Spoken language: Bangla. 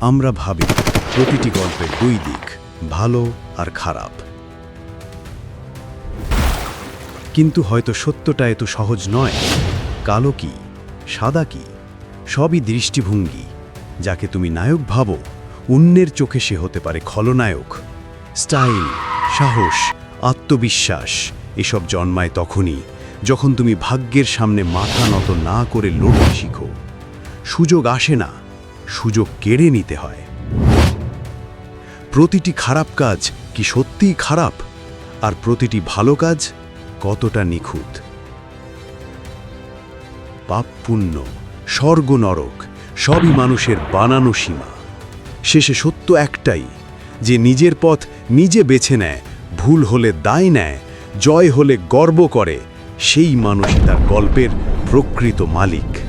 আমরা ভাবি প্রতিটি গল্পের দুই দিক, ভালো আর খারাপ। কিন্তু হয়তো সত্যটা এত সহজ নয়। কালো কি, সাদা কি, সবই দৃষ্টিভঙ্গি, যাকে তুমি নায়ক ভাবো, অন্যের চোখে সে হতে পারে খলনায়ক। স্টাইল, সাহস, আত্মবিশ্বাস, এসব জন্মায় তখনই, যখন তুমি ভাগ্যের সামনে মাথা নত না করে লড়তে শিখো। সুযোগ আসে না সুযোগ কেড়ে নিতে হয়। প্রতিটি খারাপ কাজ কি সত্যিই খারাপ? আর প্রতিটি ভালো কাজ কতটা নিখুঁত? পাপ পুণ্য, স্বর্গ নরক, সবই মানুষের বানানো সীমা। শেষে সত্য একটাই, যে নিজের পথ নিজে বেছে নেয়, ভুল হলে দায় নেয়, জয় হলে গর্ব করে, সেই মানুষই তার গল্পের প্রকৃত মালিক।